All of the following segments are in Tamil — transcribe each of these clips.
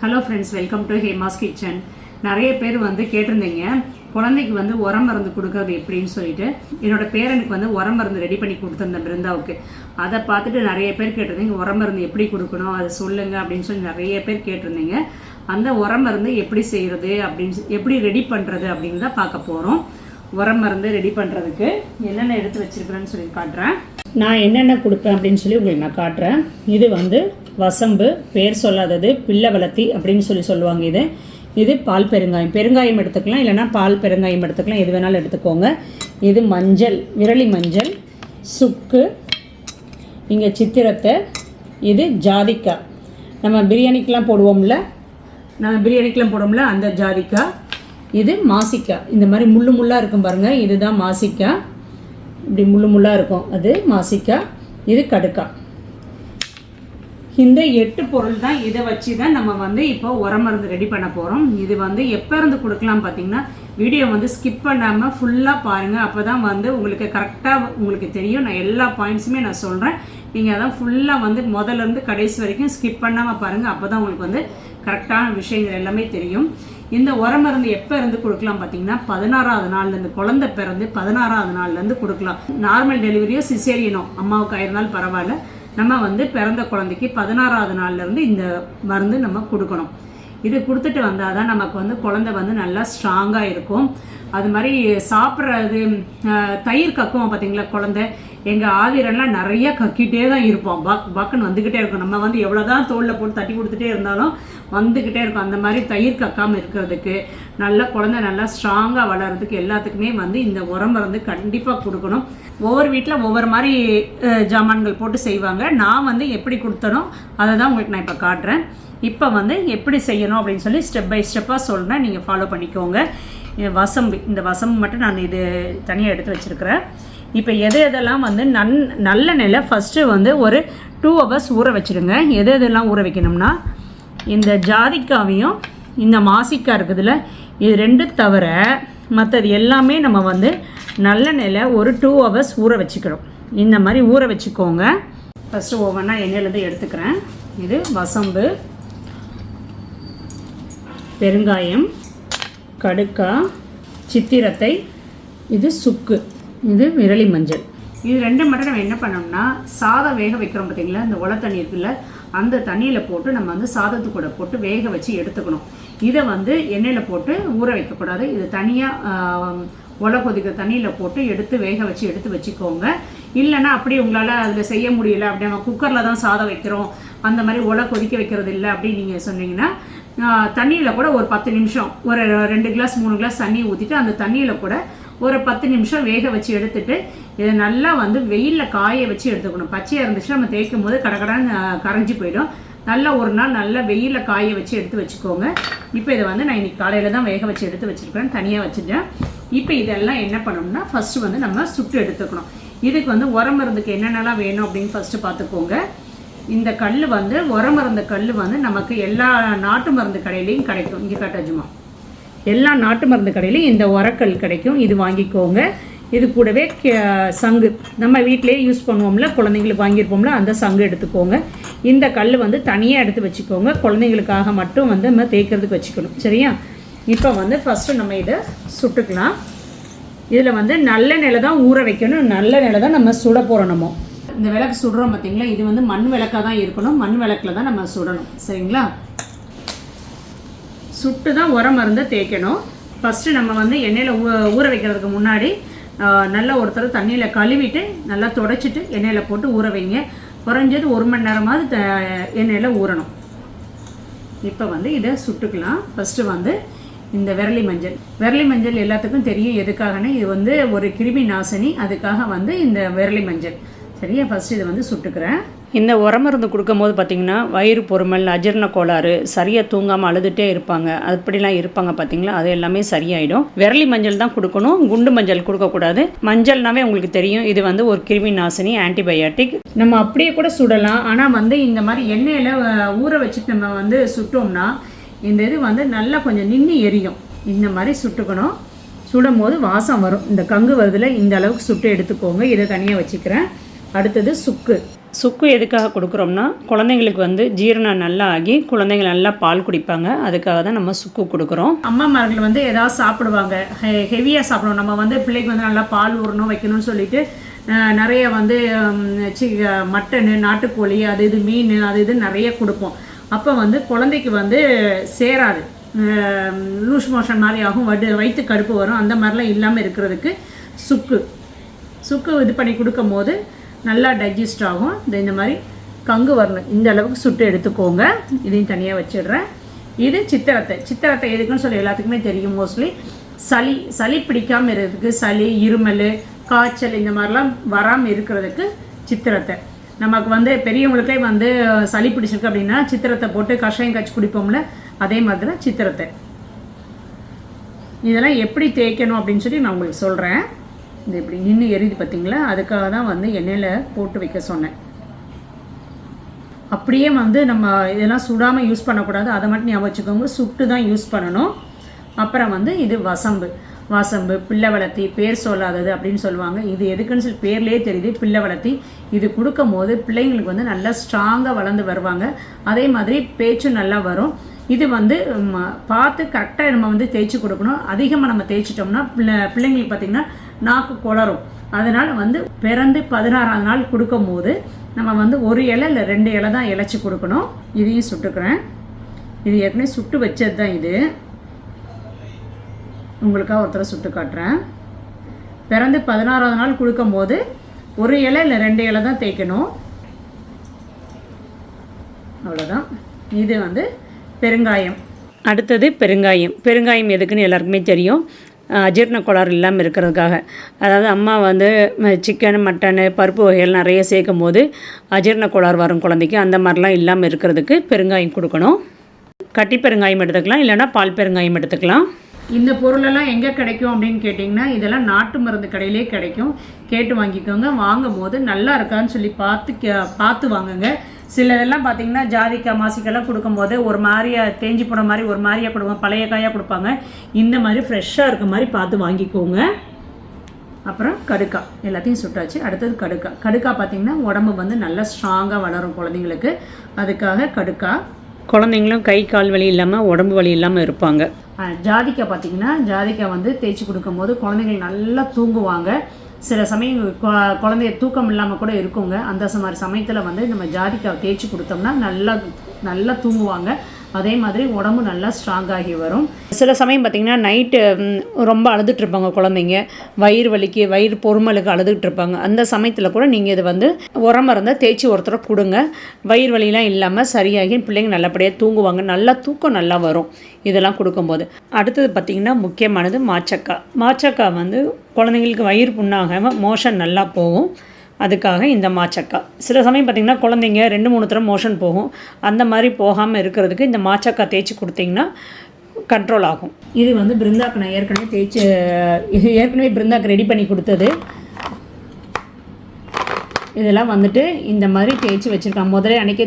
Hello friends welcome to Hema's kitchen நிறைய பேர் வந்து கேட்டிருந்தீங்க குழந்தைக்கு வந்து உரம் மருந்து கொடுக்கறது எப்படின்னு சொல்லிட்டு. என்னோட பேரனுக்கு வந்து உரம் மருந்து ரெடி பண்ணி கொடுத்துருந்தேன் பிருந்தாவுக்கு. அதை பார்த்துட்டு நிறைய பேர் கேட்டிருந்தீங்க உரம் மருந்து எப்படி கொடுக்கணும் அதை சொல்லுங்க அப்படின்னு சொல்லி நிறைய பேர் கேட்டிருந்தீங்க. அந்த உரம் மருந்து எப்படி செய்கிறது அப்படின்னு எப்படி ரெடி பண்ணுறது அப்படின்னு தான் பார்க்க போகிறோம் உரம் மருந்து ரெடி பண்ணுறதுக்கு என்னென்ன எடுத்து வச்சிருக்கிறேன்னு சொல்லி காட்டுறேன். நான் என்னென்ன கொடுப்பேன் அப்படின்னு சொல்லி உங்களுக்கு நான் காட்டுறேன். இது வந்து வசம்பு பேர் சொல்லாதது பிள்ளை வளர்த்தி அப்படின்னு சொல்லி சொல்லுவாங்க இது. இது பால் பெருங்காயம். பெருங்காயம் எடுத்துக்கலாம் இல்லைன்னா பால் பெருங்காயம் எடுத்துக்கலாம் எது வேணாலும் எடுத்துக்கோங்க. இது மஞ்சள் விரலி மஞ்சள் சுக்கு இங்கே சித்திரத்தை இது ஜாதிக்காய். நம்ம பிரியாணிக்கெலாம் போடுவோம்ல? நம்ம பிரியாணிக்கெலாம் போடுவோம்ல அந்த ஜாதிக்காய். இது மாசிக்காய் இந்த மாதிரி முள்ளு முள்ளாக இருக்கும் பாருங்கள் இதுதான் மாசிக்காய் இப்படி முள்ளு முள்ளாக இருக்கும். அது மாசிக்காய் இது கடுக்காய் இந்த எட்டு பொருள் தான் இதை வச்சு தான் நம்ம வந்து இப்போ உரம் மருந்து ரெடி பண்ண போகிறோம் இது வந்து எப்போ இருந்து கொடுக்கலாம் பார்த்தீங்கன்னா வீடியோ வந்து ஸ்கிப் பண்ணாமல் ஃபுல்லாக பாருங்கள் அப்போ தான் வந்து உங்களுக்கு கரெக்டாக உங்களுக்கு தெரியும். நான் எல்லா பாயிண்ட்ஸுமே நான் சொல்கிறேன் நீங்கள் அதான் ஃபுல்லாக வந்து முதல்ல இருந்து கடைசி வரைக்கும் ஸ்கிப் பண்ணாமல் பாருங்கள் அப்போ தான் உங்களுக்கு வந்து கரெக்டான விஷயங்கள் எல்லாமே தெரியும். இந்த உர மருந்து எப்போ இருந்து கொடுக்கலாம் பார்த்தீங்கன்னா பதினாறாவது நாள்லேருந்து குழந்தை பிறந்து பதினாறாவது நாள்லேருந்து கொடுக்கலாம். நார்மல் டெலிவரியோ சிசேரியனோ அம்மாவுக்கு ஆயிருந்தாலும் பரவாயில்ல. நம்ம வந்து பிறந்த குழந்தைக்கு பதினாறாவது நாள்லேருந்து இந்த மருந்து நம்ம கொடுக்கணும். இது கொடுத்துட்டு வந்தால் தான் நமக்கு வந்து குழந்தை வந்து நல்லா ஸ்ட்ராங்காக இருக்கும். அது மாதிரி சாப்பிட்றது தயிர் கக்குவோம் பார்த்தீங்களா குழந்தை? எங்கள் ஆவிரெல்லாம் நிறைய கக்கிட்டே தான் இருப்போம் பக் பக்குன்னு வந்துக்கிட்டே இருக்கும். நம்ம வந்து எவ்வளோ தான் தோளில் போட்டு தட்டி கொடுத்துட்டே இருந்தாலும் வந்துக்கிட்டே இருக்கும். அந்த மாதிரி தயிர் கக்காமல் இருக்கிறதுக்கு நல்ல குழந்தை நல்லா ஸ்ட்ராங்காக வளர்கிறதுக்கு எல்லாத்துக்குமே வந்து இந்த உரம் மருந்து கண்டிப்பாக கொடுக்கணும். ஒவ்வொரு வீட்டில் ஒவ்வொரு மாதிரி ஜாமான்கள் போட்டு செய்வாங்க. நான் வந்து எப்படி கொடுத்தனோ அதை தான் உங்களுக்கு நான் இப்போ காட்டுறேன். இப்போ வந்து எப்படி செய்யணும் அப்படின்னு சொல்லி ஸ்டெப் பை ஸ்டெப்பாக சொல்கிறேன் நீங்கள் ஃபாலோ பண்ணிக்கோங்க. வசம்பு இந்த வசம்பு மட்டும் நான் இது தனியாக எடுத்து வச்சுருக்கிறேன். இப்போ எது எதெல்லாம் வந்து நன் நல்ல நிலை ஃபஸ்ட்டு வந்து ஒரு டூ ஹவர்ஸ் ஊற வச்சுடுங்க எது எதெல்லாம் ஊற வைக்கணும்னா இந்த ஜாதிக்காவையும் இந்த மாசிக்காய் இருக்குதுல்ல இது ரெண்டு தவிர மற்றது எல்லாமே நம்ம வந்து நல்ல நிலை ஒரு டூ ஹவர்ஸ் ஊற வச்சுக்கிறோம். இந்த மாதிரி ஊற வச்சுக்கோங்க. ஃபஸ்ட்டு ஒவ்வொன்றா எண்ணெயிலேருந்து எடுத்துக்கிறேன். இது வசம்பு பெருங்காயம் கடுக்கா சித்திரத்தை இது சுக்கு இது விரலி மஞ்சள். இது ரெண்டு மட்டும் நம்ம என்ன பண்ணோம்னா சாதம் வேக வைக்கிறோம் பார்த்தீங்களா? இந்த உல தண்ணி இருக்குல்ல அந்த தண்ணியில் போட்டு நம்ம வந்து சாதத்து கூட போட்டு வேக வச்சு எடுத்துக்கணும். இதை வந்து எண்ணெயில் போட்டு ஊற வைக்கக்கூடாது. இது தனியாக உலை கொதிக்கிற தண்ணியில் போட்டு எடுத்து வேக வச்சு எடுத்து வச்சுக்கோங்க. இல்லைன்னா அப்படி உங்களால் அதில் செய்ய முடியல. அப்படி நம்ம குக்கரில் தான் சாதம் வைக்கிறோம். அந்த மாதிரி உலை கொதிக்க வைக்கிறது இல்லை அப்படின்னு நீங்கள் சொன்னீங்கன்னா தண்ணியில் கூட ஒரு பத்து நிமிஷம் ஒரு ரெண்டு கிளாஸ் மூணு கிளாஸ் தண்ணி ஊற்றிட்டு அந்த தண்ணியில் கூட ஒரு பத்து நிமிஷம் வேக வச்சு எடுத்துட்டு இதை நல்லா வந்து வெயிலில் காய வச்சு எடுத்துக்கணும். பச்சையாக இருந்துச்சுன்னா நம்ம தேய்க்கும் போது கடகடான்னு கரைஞ்சி போயிடும். நல்லா ஒரு நாள் நல்லா வெயிலில் காய வச்சு எடுத்து வச்சுக்கோங்க. இப்போ இதை வந்து நான் இன்றைக்கி காலையில் தான் வேக வச்சு எடுத்து வச்சுருக்கேன் தனியாக வச்சுட்டேன். இப்போ இதெல்லாம் என்ன பண்ணணும்னா ஃபஸ்ட்டு வந்து நம்ம சுட்டு எடுத்துக்கணும். இதுக்கு வந்து உரம் மருந்துக்கு என்னென்னலாம் வேணும் அப்படின்னு ஃபஸ்ட்டு பார்த்துக்கோங்க. இந்த கல் வந்து உரம் மருந்து கல் வந்து நமக்கு எல்லா நாட்டு மருந்து கடையிலையும் கிடைக்கும். இங்கே கட்டாஜுமா எல்லா நாட்டு மருந்து கடையிலையும் இந்த உரக்கல் கிடைக்கும். இது வாங்கிக்கோங்க. இது கூடவே கே- சங்கு. நம்ம வீட்டிலேயே யூஸ் பண்ணுவோம்ல குழந்தைங்களுக்கு வாங்கியிருப்போம்ல அந்த சங்கு எடுத்துக்கோங்க. இந்த கல் வந்து தனியாக எடுத்து வச்சுக்கோங்க. குழந்தைங்களுக்காக மட்டும் வந்து நம்ம தேய்க்கிறதுக்கு வச்சுக்கணும். சரியா? இப்போ வந்து ஃபஸ்ட்டு நம்ம இதை சுட்டுக்கலாம். இதில் வந்து நல்ல நிலை தான் ஊற வைக்கணும். நல்ல நிலை தான் நம்ம சுட போகிறோம் நம்ம இந்த விளக்கு சுடுறோம் பார்த்தீங்களா இது வந்து மண் விளக்காக தான் இருக்கணும். மண் விளக்கில் தான் நம்ம சுடணும். சரிங்களா? சுட்டு தான் உரம் மருந்தை தேய்க்கணும். ஃபஸ்ட்டு நம்ம வந்து எண்ணெயில் ஊ ஊற வைக்கிறதுக்கு முன்னாடி நல்லா ஒருத்தர் தண்ணியில் கழுவிட்டு நல்லா தொடச்சிட்டு எண்ணெயில் போட்டு ஊற வைங்க. குறைஞ்சது ஒரு மணி நேரமாவது த- எண்ணெயில் ஊறணும். இப்போ வந்து இதை சுட்டுக்கலாம். ஃபஸ்ட்டு வந்து இந்த விரலி மஞ்சள். விரலி மஞ்சள் எல்லாத்துக்கும் தெரியும் எதுக்காகனா இது வந்து ஒரு கிருமி நாசினி. அதுக்காக வந்து இந்த விரலி மஞ்சள். சரியா ஃபஸ்ட்டு இதை வந்து சுட்டுக்கிறேன்? இந்த உரமருந்து கொடுக்கும்போது பார்த்தீங்கன்னா வயிறு பொறுமல் அஜீரண கோளாறு சரியாக தூங்காமல் அழுதுகிட்டே இருப்பாங்க. அப்படிலாம் இருப்பாங்க பார்த்தீங்களா? அது எல்லாமே சரியாயிடும். விரலி மஞ்சள் தான் கொடுக்கணும். குண்டு மஞ்சள் கொடுக்கக்கூடாது. மஞ்சள்னாவே உங்களுக்கு தெரியும் இது வந்து ஒரு கிருமி நாசினி ஆன்டிபயாட்டிக் நம்ம அப்படியே கூட சுடலாம். ஆனால் வந்து இந்த மாதிரி எண்ணெயில் ஊற வச்சுட்டு நம்ம வந்து சுட்டோம்னா இந்த இது வந்து நல்லா கொஞ்சம் நின்று எரியும். இந்த மாதிரி சுட்டுக்கணும். சுடும் போது வாசம் வரும். இந்த கங்கு வருதுல இந்த அளவுக்கு சுட்டு எடுத்துக்கோங்க. இதை தனியாக வச்சுக்கிறேன். அடுத்தது சுக்கு. சுக்கு எதுக்காக கொடுக்குறோம்னா குழந்தைங்களுக்கு வந்து ஜீரணம் நல்லா ஆகி குழந்தைங்க நல்லா பால் குடிப்பாங்க. அதுக்காக தான் நம்ம சுக்கு கொடுக்குறோம். அம்மாமார்கள் வந்து ஏதாவது சாப்பிடுவாங்க. ஹெ ஹெவியாக சாப்பிடுவோம் நம்ம வந்து பிள்ளைக்கு வந்து நல்லா பால் ஊறணும் வைக்கணும்னு சொல்லிட்டு நிறைய வந்து சி மட்டனு நாட்டுக்கோழி அது இது மீன் அது இது நிறைய கொடுப்போம். அப்போ வந்து குழந்தைக்கு வந்து சேராது. லூஸ் மோஷன் மாதிரி ஆகும். வடு வயிற்று கடுப்பு வரும். அந்த மாதிரிலாம் இல்லாமல் இருக்கிறதுக்கு சுக்கு. சுக்கு இது பண்ணி கொடுக்கும் போது நல்லா டைஜஸ்ட் ஆகும். இந்த இந்த மாதிரி கங்கு வரணும். இந்த அளவுக்கு சுட்டு எடுத்துக்கோங்க. இதையும் தனியாக வச்சிடுறேன். இது சித்திரத்தை. சித்திரத்தை எதுக்குன்னு சொல்லி எல்லாத்துக்குமே தெரியும் மோஸ்ட்லி சளி சளி பிடிக்காமல் இருக்கிறதுக்கு சளி இருமல் காய்ச்சல் இந்த மாதிரிலாம் வராமல் இருக்கிறதுக்கு சித்திரத்தை. நமக்கு வந்து பெரியவங்களுக்கே வந்து சளி பிடிச்சிருக்கு அப்படின்னா சித்திரத்தை போட்டு கஷாயம் காய்ச்சி குடிப்போம்ல அதே மாதிரி தான் சித்திரத்தை. இதெல்லாம் எப்படி தேய்க்கணும் அப்படின்னு சொல்லி நான் உங்களுக்கு சொல்கிறேன் இந்த இப்படி நின்று எரியுது பார்த்தீங்களா அதுக்காக தான் வந்து எண்ணெயில் போட்டு வைக்க சொன்னேன். அப்படியே வந்து நம்ம இதெல்லாம் சுடாமல் யூஸ் பண்ணக்கூடாது. அதை மட்டும் ஞாபகம் வச்சுக்கோங்க. சுட்டு தான் யூஸ் பண்ணணும். அப்புறம் வந்து இது வசம்பு. வசம்பு பிள்ளை வளர்த்தி பேர் சொல்லாதது அப்படின்னு சொல்லுவாங்க. இது எதுக்குன்னு சொல்லி பேர்லேயே தெரியுது. பிள்ளை வளர்த்தி. இது கொடுக்கும் போது பிள்ளைங்களுக்கு வந்து நல்லா ஸ்ட்ராங்காக வளர்ந்து வருவாங்க. அதே மாதிரி பேச்சும் நல்லா வரும். இது வந்து ம, பார்த்து கரெக்டாக நம்ம வந்து தேய்ச்சி கொடுக்கணும். அதிகமாக நம்ம தேய்ச்சிட்டோம்னா பிள்ளை பிள்ளைங்களுக்கு பார்த்திங்கன்னா நாக்கு குளரும் அதனால் வந்து பிறந்து பதினாறாவது நாள் கொடுக்கும் போது நம்ம வந்து ஒரு இலை இல்லை ரெண்டு இலை தான் இலைச்சி கொடுக்கணும். இதையும் சுட்டுக்கிறேன். இது ஏற்கனவே சுட்டு வச்சது தான் இது. உங்களுக்காக ஒருத்தரை சுட்டு காட்டுறேன். பிறந்து பதினாறாவது நாள் கொடுக்கும்போது ஒரு இலை இல்லை ரெண்டு இலை தான் தேய்க்கணும். அவ்வளோதான் இது வந்து பெருங்காயம். அடுத்தது பெருங்காயம். பெருங்காயம் எதுக்குன்னு எல்லாருக்குமே தெரியும். அஜீரண கோளாறு இல்லாமல் இருக்கிறதுக்காக. அதாவது அம்மா வந்து சிக்கன் மட்டனு பருப்பு வகைகள் நிறைய சேர்க்கும் போது அஜீரண கோளாறு வரும் குழந்தைக்கு. அந்த மாதிரிலாம் இல்லாமல் இருக்கிறதுக்கு பெருங்காயம் கொடுக்கணும். கட்டி பெருங்காயம் எடுத்துக்கலாம் இல்லைன்னா பால் பெருங்காயம் எடுத்துக்கலாம். இந்த பொருளெல்லாம் எங்கே கிடைக்கும் அப்படின்னு கேட்டிங்கன்னா இதெல்லாம் நாட்டு மருந்து கடையிலே கிடைக்கும். கேட்டு வாங்கிக்கோங்க. வாங்கும் போது நல்லா இருக்கான்னு சொல்லி பார்த்து கே பார்த்து வாங்குங்க. சிலதெல்லாம் பார்த்தீங்கன்னா ஜாதிக்காய் மாசிக்கெல்லாம் கொடுக்கும்போது ஒரு மாதிரியா தேஞ்சு போன மாதிரி ஒரு மாதிரியா கொடுப்பாங்க பழைய காயாக கொடுப்பாங்க. இந்த மாதிரி ஃப்ரெஷ்ஷாக இருக்க மாதிரி பார்த்து வாங்கிக்கோங்க. அப்புறம் கடுக்கா. எல்லாத்தையும் சுட்டாச்சு. அடுத்தது கடுக்கா. கடுக்கா பார்த்திங்கன்னா உடம்பு வந்து நல்லா ஸ்ட்ராங்காக வளரும் குழந்தைங்களுக்கு. அதுக்காக கடுக்கா. குழந்தைங்களும் கை கால் வலி இல்லாமல் உடம்பு வலி இல்லாமல் இருப்பாங்க. ஜாதிக்காய் பார்த்தீங்கன்னா ஜாதிக்காய் வந்து தேய்ச்சி கொடுக்கும்போது குழந்தைகள் நல்லா தூங்குவாங்க. சில சமயம் கொ- குழந்தைய தூக்கம் இல்லாமல் கூட இருக்குங்க. அந்த மாதிரி சமயத்தில் வந்து நம்ம ஜாதிக்காய் தேய்ச்சி கொடுத்தோம்னா நல்லா நல்லா தூங்குவாங்க. அதே மாதிரி உடம்பு நல்லா ஸ்ட்ராங் ஆகி வரும். சில சமயம் பார்த்திங்கன்னா நைட்டு ரொம்ப அழுதுட்டு இருப்பாங்க குழந்தைங்க. வயிறு வலிக்கு வயிறு பொறுமலுக்கு அழுதுகிட்டு இருப்பாங்க. அந்த சமயத்தில் கூட நீங்கள் இது வந்து உரம் இருந்தால் தேய்ச்சி ஒருத்தரை கொடுங்க. வயிறு வலிலாம் இல்லாமல் சரியாகி பிள்ளைங்க நல்லபடியாக தூங்குவாங்க. நல்லா தூக்கம் நல்லா வரும் இதெல்லாம் கொடுக்கும்போது. அடுத்தது பார்த்திங்கன்னா முக்கியமானது மாச்சக்காய் மாச்சக்காய் வந்து குழந்தைங்களுக்கு வயிறு புண்ணாகாமல் மோஷன் நல்லா போகும். அதுக்காக இந்த மாச்சக்கா. சில சமயம் பார்த்திங்கன்னா குழந்தைங்க ரெண்டு மூணு தடவை மோஷன் போகும். அந்த மாதிரி போகாமல் இருக்கிறதுக்கு இந்த மாச்சக்கா தேய்ச்சி கொடுத்தீங்கன்னா கண்ட்ரோல் ஆகும். இது வந்து பிருந்தாக்கு நான் ஏற்கனவே தேய்ச்சி இது ஏற்கனவே பிருந்தாக்கு ரெடி பண்ணி கொடுத்தது. இதெல்லாம் வந்துட்டு இந்த மாதிரி தேய்ச்சி வச்சுருக்காங்க. முதல்ல அன்றைக்கே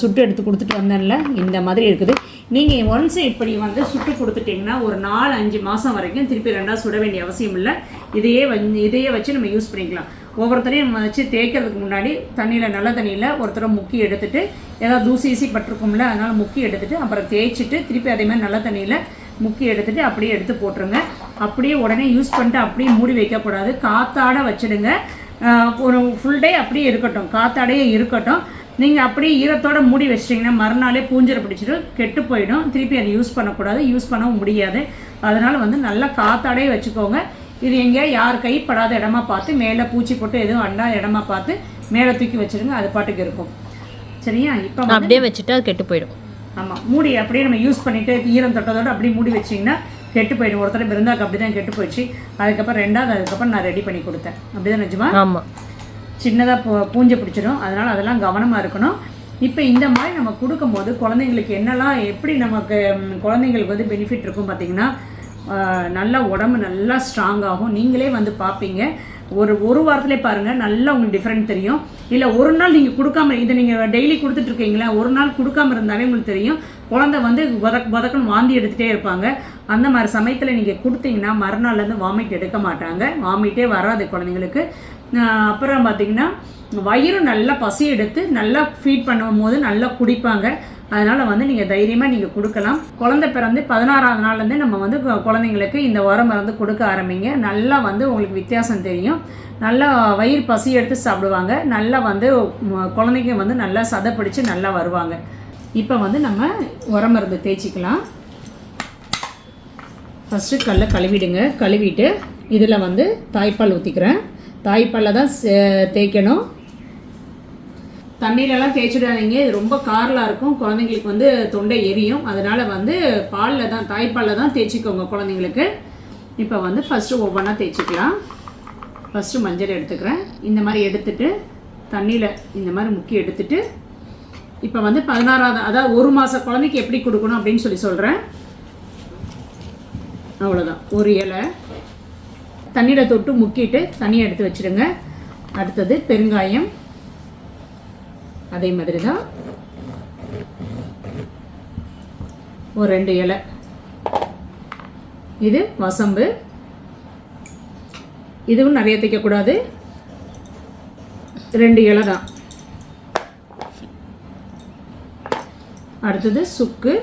சுட்டு எடுத்து கொடுத்துட்டு வந்தேன்ல இந்த மாதிரி இருக்குது. நீங்கள் ஒன்ஸ் இப்படி வந்து சுட்டு கொடுத்துட்டிங்கன்னா ஒரு நாலு அஞ்சு மாதம் வரைக்கும் திருப்பி ரெண்டாக சுட வேண்டிய அவசியம் இல்லை. இதையே வந்து இதையே வச்சு நம்ம யூஸ் பண்ணிக்கலாம். ஒவ்வொருத்தரையும் நம்ம வச்சு தேய்க்கிறதுக்கு முன்னாடி தண்ணியில் நல்ல தண்ணியில் ஒருத்தரை முக்கி எடுத்துட்டு ஏதாவது தூசி ஈசி பட்டிருக்கும்ல அதனால் முக்கி எடுத்துகிட்டு அப்புறம் தேய்ச்சிட்டு திருப்பி அதே மாதிரி நல்ல தண்ணியில் முக்கி எடுத்துகிட்டு அப்படியே எடுத்து போட்டுருங்க. அப்படியே உடனே யூஸ் பண்ணிட்டு அப்படியே மூடி வைக்கக்கூடாது. காத்தாட வச்சிடுங்க. ஒரு ஃபுல் டே அப்படியே இருக்கட்டும். காத்தாடையே இருக்கட்டும். நீங்கள் அப்படியே ஈரத்தோடு மூடி வச்சிட்டிங்கன்னா மறுநாளே பூஞ்சரை பிடிச்சிட்டு கெட்டு போயிடும். திருப்பி அதை யூஸ் பண்ணக்கூடாது. யூஸ் பண்ணவும் முடியாது. அதனால் வந்து நல்லா காத்தாடையே வச்சுக்கோங்க. இது எங்கேயா யார் கைப்படாத இடமா பார்த்து மேலே பூச்சி போட்டு எதுவும் அண்டா இடமா பார்த்து மேலே தூக்கி வச்சிருங்க அது பாட்டுக்கு இருக்கும். சரியா? இப்போ அப்படியே வச்சுட்டு அது கெட்டு போயிடும். ஆமாம் மூடி அப்படியே நம்ம யூஸ் பண்ணிவிட்டு ஈரம் தொட்டதோட அப்படியே மூடி வச்சிங்கன்னா கெட்டு போயிடும். ஒருத்தர் பிருந்தாக்கு அப்படி தான் கெட்டு போயிடுச்சு. அதுக்கப்புறம் ரெண்டாவது அதுக்கப்புறம் நான் ரெடி பண்ணி கொடுத்தேன். அப்படி தான் நிஜமா? ஆமா. சின்னதாக பூ பூஞ்சை பிடிச்சிடும். அதனால் அதெல்லாம் கவனமாக இருக்கணும். இப்போ இந்த மாதிரி நம்ம கொடுக்கும்போது குழந்தைங்களுக்கு என்னெல்லாம் எப்படி நமக்கு குழந்தைங்களுக்கு வந்து பெனிஃபிட் இருக்கும் பார்த்தீங்கன்னா நல்லா உடம்பு நல்லா ஸ்ட்ராங் ஆகும். நீங்களே வந்து பார்ப்பீங்க ஒரு ஒரு வாரத்திலே பாருங்கள் நல்லா உங்களுக்கு டிஃப்ரெண்ட் தெரியும். இல்லை ஒரு நாள் நீங்கள் கொடுக்காம இதை நீங்கள் டெய்லி கொடுத்துட்ருக்கீங்களா ஒரு நாள் கொடுக்காம இருந்தாலே உங்களுக்கு தெரியும். குழந்தை வந்து வதக் வதக்குன்னு வாந்தி எடுத்துகிட்டே இருப்பாங்க. அந்த மாதிரி சமயத்தில் நீங்கள் கொடுத்தீங்கன்னா மறுநாள்லேருந்து வாமிட் எடுக்க மாட்டாங்க. வாமிட்டே வராது குழந்தைங்களுக்கு. அப்புறம் பார்த்தீங்கன்னா வயிறு நல்லா பசி எடுத்து நல்லா ஃபீட் பண்ணும் போது நல்லா குடிப்பாங்க. அதனால் வந்து நீங்கள் தைரியமாக நீங்கள் கொடுக்கலாம். குழந்தை பிறந்து பதினாறாவது நாள்லேருந்து நம்ம வந்து குழந்தைங்களுக்கு இந்த உரம் மருந்து கொடுக்க ஆரம்பிங்க. நல்லா வந்து உங்களுக்கு வித்தியாசம் தெரியும். நல்லா வயிறு பசி எடுத்து சாப்பிடுவாங்க. நல்லா வந்து குழந்தைங்க வந்து நல்லா சதை பிடிச்சி நல்லா வருவாங்க. இப்போ வந்து நம்ம உரம் மருந்து தேய்ச்சிக்கலாம். ஃபஸ்ட்டு கல்லை கழுவிடுங்க. கழுவிட்டு இதில் வந்து தாய்ப்பால் ஊற்றிக்கிறேன் தாய்ப்பாலில் தான் தேய்க்கணும். தண்ணியிலலாம் தேய்ச்சிடாதீங்க. இது ரொம்ப காரலாக இருக்கும். குழந்தைங்களுக்கு வந்து தொண்டை எரியும். அதனால் வந்து பாலில் தான் தாய்ப்பாலில் தான் தேய்ச்சிக்கோங்க குழந்தைங்களுக்கு. இப்போ வந்து ஃபஸ்ட்டு ஒவ்வொன்றா தேய்ச்சிக்கலாம். ஃபஸ்ட்டு மஞ்சள் எடுத்துக்கிறேன். இந்த மாதிரி எடுத்துட்டு தண்ணியில் இந்த மாதிரி முக்கி எடுத்துட்டு இப்போ வந்து பதினாறாவது அதாவது ஒரு மாத குழந்தைக்கு எப்படி கொடுக்கணும் அப்படின்னு சொல்லி சொல்கிறேன் அவ்வளோதான் ஒரு இலை. தண்ணியில் தொட்டு முக்கிட்டு தண்ணியை எடுத்து வச்சிடுங்க. அடுத்தது பெருங்காயம். அதே மாதிரி தான் ஒரு ரெண்டு இலை. இது வசம்பு. இதுவும் நிறைய தைக்கக்கூடாது ரெண்டு இலை தான் அடுத்தது சுக்கு.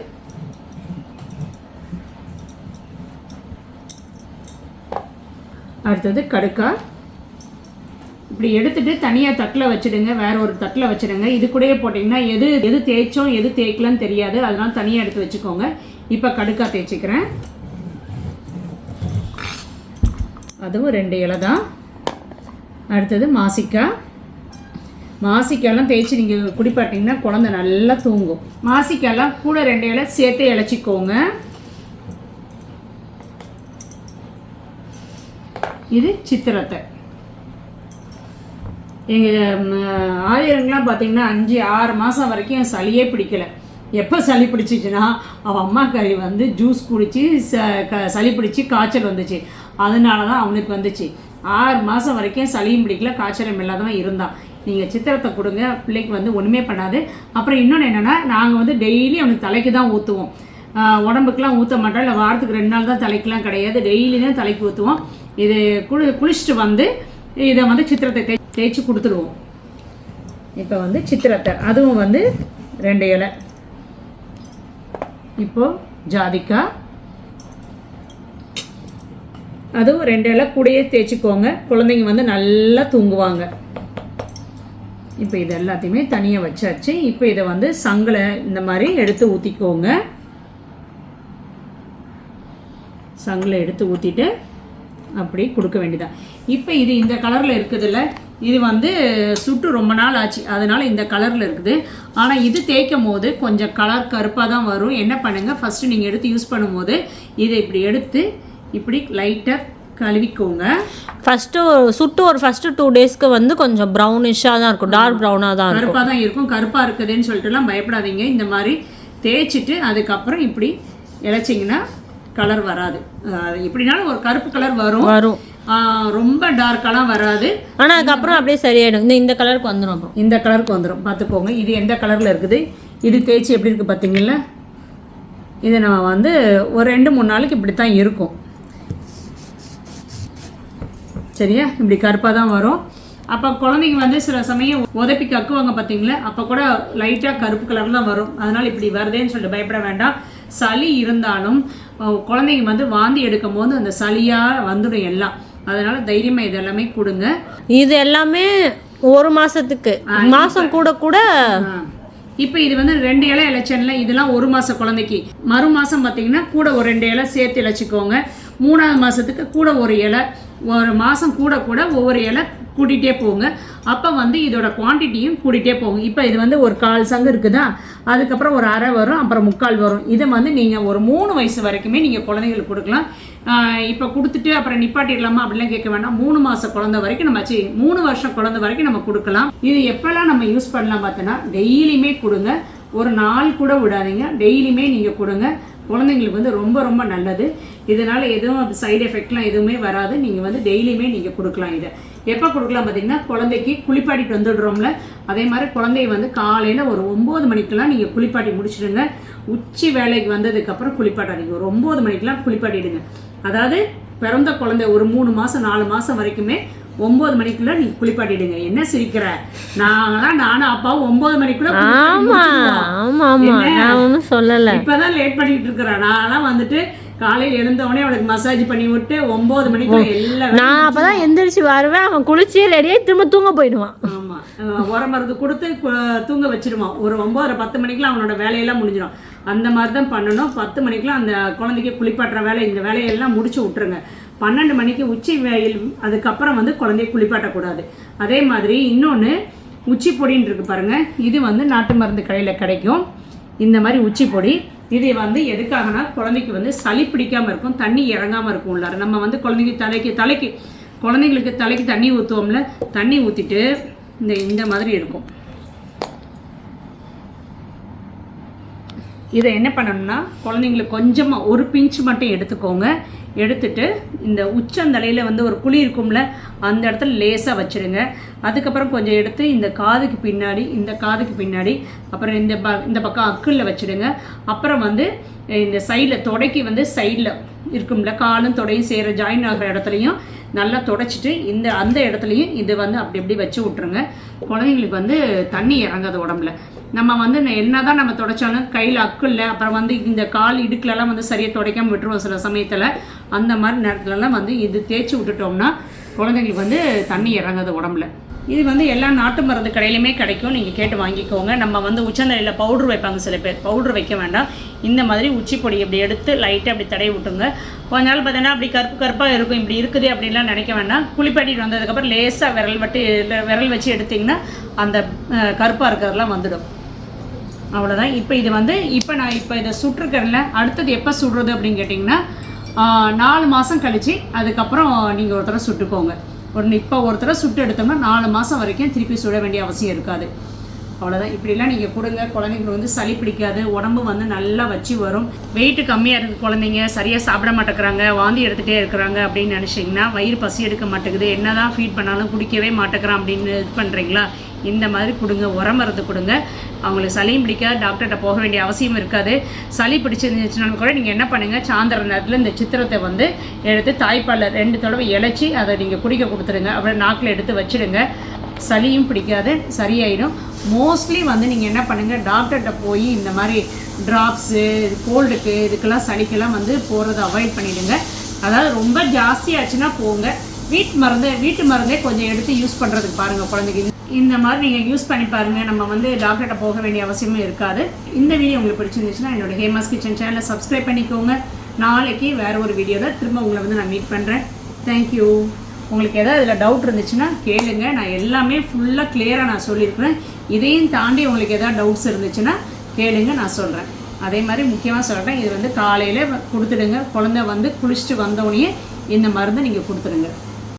அடுத்தது கடுக்காய் இப்படி எடுத்துட்டு தனியாக தட்டில் வச்சிடுங்க வேற ஒரு தட்டில் வச்சிடுங்க. இது கூடயே போட்டிங்கன்னா எது எது தேய்ச்சோம் எது தேய்க்கலன்னு தெரியாது. அதனால தனியாக எடுத்து வச்சுக்கோங்க. இப்போ கடுக்காய் தேய்ச்சிக்கிறேன். அதுவும் ரெண்டு இலை தான். அடுத்தது மாசிக்காய் மாசிக்காயெல்லாம் தேய்ச்சி நீங்கள் குடிப்பாட்டிங்கன்னா குழந்தை நல்லா தூங்கும். மாசிக்காயெல்லாம் கூட ரெண்டு இலை சேர்த்து இழைச்சிக்கோங்க இது சித்திரத்தை. எங்கள் ஆயிரங்களாம் பார்த்தீங்கன்னா அஞ்சு ஆறு மாதம் வரைக்கும் சளியே பிடிக்கல. எப்போ சளி பிடிச்சிச்சுன்னா அவன் அம்மா கறி வந்து ஜூஸ் குடித்து ச க சளி பிடிச்சி காய்ச்சல் வந்துச்சு. அதனால தான் அவனுக்கு வந்துச்சு. ஆறு மாதம் வரைக்கும் சளியும் பிடிக்கல காய்ச்சலும் இல்லாதவன் இருந்தான். நீங்கள் சித்திரத்தை கொடுங்க பிள்ளைக்கு வந்து ஒன்றுமே பண்ணாது. அப்புறம் இன்னொன்று என்னென்னா நாங்கள் வந்து டெய்லி அவனுக்கு தலைக்கு தான் ஊற்றுவோம் உடம்புக்கெலாம் ஊற்ற மாட்டோம். இல்லை வாரத்துக்கு ரெண்டு நாள் தான் தலைக்கெலாம் கிடையாது. டெய்லி தான் தலைக்கு ஊற்றுவோம் இது குளி குளிச்சுட்டு வந்து இதை வந்து சித்திரத்தை தே தேய்ச்சி கொடுத்துருவோம் இப்போ வந்து சித்திரத்தை அதுவும் வந்து ரெண்டு இலை. இப்போ ஜாதிக்காய் அதுவும் ரெண்டு இலை கூடையே தேய்ச்சிக்கோங்க. குழந்தைங்க வந்து நல்லா தூங்குவாங்க. இப்போ இது எல்லாத்தையுமே தனியாக வச்சாச்சு. இப்போ இதை வந்து சங்கலை இந்த மாதிரி எடுத்து ஊற்றிக்கோங்க சங்கலை எடுத்து ஊற்றிட்டு அப்படி கொடுக்க வேண்டியதான் இப்போ இது இந்த கலரில் இருக்குதுல்ல. இது வந்து சுட்டு ரொம்ப நாள் ஆச்சு. அதனால இந்த கலரில் இருக்குது. ஆனால் இது தேய்க்கும் போது கொஞ்சம் கலர் கருப்பாக தான் வரும். என்ன பண்ணுங்கள் ஃபஸ்ட்டு நீங்கள் எடுத்து யூஸ் பண்ணும்போது இதை இப்படி எடுத்து இப்படி லைட்டாக கழுவிக்கோங்க. ஃபஸ்ட்டு சுட்டு ஒரு ஃபஸ்ட்டு டூ டேஸ்க்கு வந்து கொஞ்சம் ப்ரௌனிஷாக தான் இருக்கும். டார்க் ப்ரௌனாக தான் இருக்கும். கருப்பாக தான் இருக்கும். கருப்பாக இருக்குதுன்னு சொல்லிட்டுலாம் பயப்படாதீங்க. இந்த மாதிரி தேய்ச்சிட்டு அதுக்கப்புறம் இப்படி இழைச்சிங்கன்னா கலர் வராது. எப்படினாலும் ஒரு கருப்பு கலர் வரும். வரும். ரொம்ப டார்க்கெல்லாம் வராது. ஆனால் அதுக்கப்புறம் அப்படியே சரியாயிடும். இந்த இந்த கலருக்கு வந்துடும் அப்புறம் இந்த கலருக்கு வந்துடும் பார்த்துக்கோங்க. இது எந்த கலரில் இருக்குது? இது தேய்ச்சி எப்படி இருக்குது பார்த்தீங்களா இது நம்ம வந்து ஒரு ரெண்டு மூணு நாளைக்கு இப்படி தான் இருக்கும். சரியா? இப்படி கருப்பாக தான் வரும். அப்போ குழந்தைங்க வந்து சில சமயம் உதப்பி கக்குவாங்க பார்த்தீங்களா? அப்போ கூட லைட்டாக கருப்பு கலர் தான் வரும். அதனால் இப்படி வருதேன்னு சொல்லிட்டு பயப்பட வேண்டாம். சளி இருந்தாலும் குழந்தைங்க வந்து வாந்தி எடுக்கும் போது அந்த சளியாக வந்துடும் எல்லாம். அதனால் தைரியமாக இது எல்லாமே கொடுங்க. இது எல்லாமே ஒரு மாசத்துக்கு. மாசம் கூட கூட இப்போ இது வந்து ரெண்டு இலை இலைச்சன்ல இதெல்லாம் ஒரு மாச குழந்தைக்கு. மறு மாசம் பார்த்தீங்கன்னா கூட ஒரு ரெண்டு இலை சேர்த்து இழைச்சிக்கோங்க மூணாவது மாசத்துக்கு கூட ஒரு இலை ஒரு மாசம் கூட கூட ஒவ்வொரு இலை கூட்டிகிட்டே போங்க. அப்போ வந்து இதோட குவான்டிட்டியும் கூட்டிகிட்டே போகும் இப்போ இது வந்து ஒரு கால் சங்கு இருக்குதா? அதுக்கப்புறம் ஒரு அரை வரும் அப்புறம் முக்கால் வரும். இதை வந்து நீங்கள் ஒரு மூணு வயசு வரைக்குமே நீங்கள் குழந்தைங்களுக்கு கொடுக்கலாம். இப்போ கொடுத்துட்டு அப்புறம் நிப்பாட்டிடலாமா அப்படிலாம் கேட்க வேண்டாம். மூணு மாதம் குழந்தை வரைக்கும் நம்ம சி மூணு வருஷம் குழந்தை வரைக்கும் நம்ம கொடுக்கலாம். இது எப்போல்லாம் நம்ம யூஸ் பண்ணலாம் பார்த்தோன்னா டெய்லியுமே கொடுங்க. ஒரு நாள் கூட விடாதீங்க. டெய்லியுமே நீங்கள் கொடுங்க. குழந்தைங்களுக்கு வந்து ரொம்ப ரொம்ப நல்லது. இதனால் எதுவும் சைடு எஃபெக்ட்லாம் எதுவுமே வராது. நீங்கள் வந்து டெய்லியுமே நீங்கள் கொடுக்கலாம் இதை. எப்போ கொடுக்கலாம் பார்த்தீங்கன்னா குழந்தைக்கு குளிப்பாட்டிட்டு வந்துடுறோம்ல. அதே மாதிரி குழந்தைய வந்து காலையில் ஒரு ஒம்பது மணிக்கெலாம் நீங்கள் குளிப்பாட்டி முடிச்சிடுங்க. உச்சி வேலைக்கு வந்ததுக்கப்புறம் குளிப்பாட்டாதீங்க. ஒரு ஒம்பது மணிக்கெலாம் குளிப்பாட்டிடுங்க. அதாவது பிறந்த குழந்தை ஒரு மூணு மாதம் நாலு மாதம் வரைக்குமே ஒன்பது மணிக்குள்ள நீ குளிப்பாட்டிடுங்க. என்ன சிரிக்கிற? நாங்களாம் நானும் அப்பாவும் ஒன்பது மணிக்குள்ள ஆமா முடிச்சிடுவோம். ஆமா ஆமா. நான் ஒன்றும் சொல்லலை. இப்பதான் லேட் பண்ணிட்டு இருக்கிறேன். நான்லாம் வந்துட்டு காலையில எழுந்த உடனே அவளுக்கு மசாஜ் பண்ணி விட்டு ஒன்பது மணிக்குள்ள எல்லா வேலையும் நான் அப்பதான் எந்திரிச்சு வருவேன். அவன் குளிச்சு ரெடியாகி திரும்ப தூங்க போயிடுவான். ஆமா. அஹ் உர மருந்து கொடுத்து தூங்க வச்சிருவான். ஒரு ஒன்பதரை பத்து மணிக்கெல்லாம் அவனோட வேலையெல்லாம் முடிஞ்சிடும். அந்த மாதிரி தான் பண்ணணும். பத்து மணிக்கெல்லாம் அந்த குழந்தைக்கு குளிப்பாட்டுற வேலை இந்த வேலையெல்லாம் முடிச்சு விட்டுருங்க. பன்னெண்டு மணிக்கு உச்சி வெயில் அதுக்கப்புறம் வந்து குழந்தைய குளிப்பாட்டக்கூடாது. அதே மாதிரி இன்னொன்று உச்சி பொடின்னு இருக்கு பாருங்க. இது வந்து நாட்டு மருந்து கடையில் கிடைக்கும். இந்த மாதிரி உச்சி பொடி. இது வந்து எதுக்காகனா குழந்தைக்கு வந்து சளி பிடிக்காமல் இருக்கும் தண்ணி இறங்காமல் இருக்கும் உள்ளார. நம்ம வந்து குழந்தைக்கு தலைக்கு தலைக்கு குழந்தைங்களுக்கு தலைக்கு தண்ணி ஊற்றுவோம்ல தண்ணி ஊற்றிட்டு இந்த இந்த மாதிரி இருக்கும். இதை என்ன பண்ணணும்னா குழந்தைங்களுக்கு கொஞ்சமாக ஒரு பிஞ்ச் மட்டும் எடுத்துக்கோங்க. எடுத்துட்டு இந்த உச்சந்தலையில் வந்து ஒரு குழி இருக்கும்ல அந்த இடத்துல லேசாக வச்சுருங்க. அதுக்கப்புறம் கொஞ்சம் எடுத்து இந்த காதுக்கு பின்னாடி இந்த காதுக்கு பின்னாடி அப்புறம் இந்த ப இந்த பக்கம் அக்குளில் வச்சுடுங்க. அப்புறம் வந்து இந்த சைடில் தொடைக்கு வந்து சைடில் இருக்கும்ல காலும் தொடையும் சேர ஜாயின் ஆகிற இடத்துலையும் நல்லா தொடச்சிட்டு இந்த அந்த இடத்துலையும் இது வந்து அப்படி இப்படி வச்சு விட்ருங்க குழந்தைங்களுக்கு வந்து தண்ணி இறங்காது உடம்புல. நம்ம வந்து என்ன என்னதான் நம்ம தொடச்சாலும் கையில் அக்குல்ல அப்புறம் வந்து இந்த கால் இடுக்குலலாம் வந்து சரியாக துடைக்காம விட்டுருவோம் சில சமயத்தில். அந்த மாதிரி நேரத்துலலாம் வந்து இது தேய்ச்சி விட்டுட்டோம்னா குழந்தைங்களுக்கு வந்து தண்ணி இறங்குது உடம்புல. இது வந்து எல்லா நாட்டு மருந்து கடையிலுமே கிடைக்கும். நீங்கள் கேட்டு வாங்கிக்கோங்க. நம்ம வந்து உச்சநிலையில் பவுடர் வைப்பாங்க சில பேர். பவுடர் வைக்க வேண்டாம். இந்த மாதிரி உச்சி பொடி இப்படி எடுத்து லைட்டாக அப்படி தடவி விட்டுங்க கொஞ்ச நாள் பார்த்தீங்கன்னா அப்படி கருப்பு கருப்பாக இருக்கும். இப்படி இருக்குது அப்படின்லாம் நினைக்க வேண்டாம். குளிப்பாட்டிட்டு வந்ததுக்கப்புறம் லேசாக விரல் வட்டு விரல் வச்சு எடுத்திங்கன்னா அந்த கருப்பாக இருக்கிறதெல்லாம் வந்துடும். அவ்வளோதான் இப்போ இது வந்து இப்போ நான் இப்போ இதை சுட்டிருக்கேன்ல அடுத்தது எப்போ சுடுறது அப்படின்னு கேட்டிங்கன்னா நாலு மாதம் கழித்து அதுக்கப்புறம் நீங்கள் ஒரு தடவை சுட்டுக்கோங்க. ஒன்று இப்போ ஒரு தடவை சுட்டு எடுத்தோம்னா நாலு மாதம் வரைக்கும் திருப்பி சுட வேண்டிய அவசியம் இருக்காது. அவ்வளோதான் இப்படிலாம் நீங்கள் கொடுங்க. குழந்தைங்களுக்கு வந்து சளி பிடிக்காது. உடம்பு வந்து நல்லா வச்சு வரும். வெயிட்டு கம்மியாக இருக்குது குழந்தைங்க. சரியாக சாப்பிட மாட்டேங்கிறாங்க. வாந்தி எடுத்துகிட்டே இருக்கிறாங்க அப்படின்னு நினச்சிங்கன்னா வயிறு பசி எடுக்க மாட்டேங்குது. என்னதான் ஃபீட் பண்ணாலும் குடிக்கவே மாட்டேங்கிறான் அப்படின்னு இது பண்ணுறீங்களா இந்த மாதிரி கொடுங்க உரம் மருந்து கொடுங்க. அவங்களுக்கு சளியும் பிடிக்காது டாக்டர்கிட்ட போக வேண்டிய அவசியம் இருக்காது. சளி பிடிச்சிருந்துச்சுனாலும் கூட நீங்கள் என்ன பண்ணுங்கள் சாயந்தர நேரத்தில் இந்த சித்திரத்தை வந்து எடுத்து தாய்ப்பாலில் ரெண்டு தடவை இழைச்சி அதை நீங்கள் குடிக்க கொடுத்துருங்க அப்புறம் நாக்கில் எடுத்து வச்சிடுங்க. சளியும் பிடிக்காது சரியாயிடும். மோஸ்ட்லி வந்து நீங்கள் என்ன பண்ணுங்கள் டாக்டர்கிட்ட போய் இந்த மாதிரி ட்ராப்ஸு கோல்டுக்கு இதுக்கெல்லாம் சளிக்கெல்லாம் வந்து போகிறத அவாய்ட் பண்ணிவிடுங்க அதாவது ரொம்ப ஜாஸ்தியாச்சுன்னா போங்க. வீட்டு மருந்து வீட்டு மருந்தே கொஞ்சம் எடுத்து யூஸ் பண்ணுறதுக்கு பாருங்கள் குழந்தைக்கு. இந்த மாதிரி நீங்கள் யூஸ் பண்ணி பாருங்கள் நம்ம வந்து டாக்டர்கிட்ட போக வேண்டிய அவசியமும் இருக்காது. இந்த வீடியோ உங்களுக்கு பிடிச்சிருந்துச்சுன்னா என்னோட ஹேமாஸ் கிச்சன் சேனலை சப்ஸ்கிரைப் பண்ணிக்கோங்க. நாளைக்கு வேறு ஒரு வீடியோவில் திரும்ப உங்களை வந்து நான் மீட் பண்ணுறேன் தேங்க்யூ உங்களுக்கு எதாவது இதில் டவுட் இருந்துச்சுன்னா கேளுங்க. நான் எல்லாமே ஃபுல்லாக கிளியராக நான் சொல்லியிருக்கிறேன் இதையும் தாண்டி உங்களுக்கு எதாவது டவுட்ஸ் இருந்துச்சுன்னா கேளுங்க நான் சொல்கிறேன் அதே மாதிரி முக்கியமாக சொல்கிறேன் இது வந்து காலையில் கொடுத்துடுங்க. குழந்தை வந்து குளிச்சுட்டு வந்தோடனே இந்த மருந்தை நீங்கள் கொடுத்துடுங்க.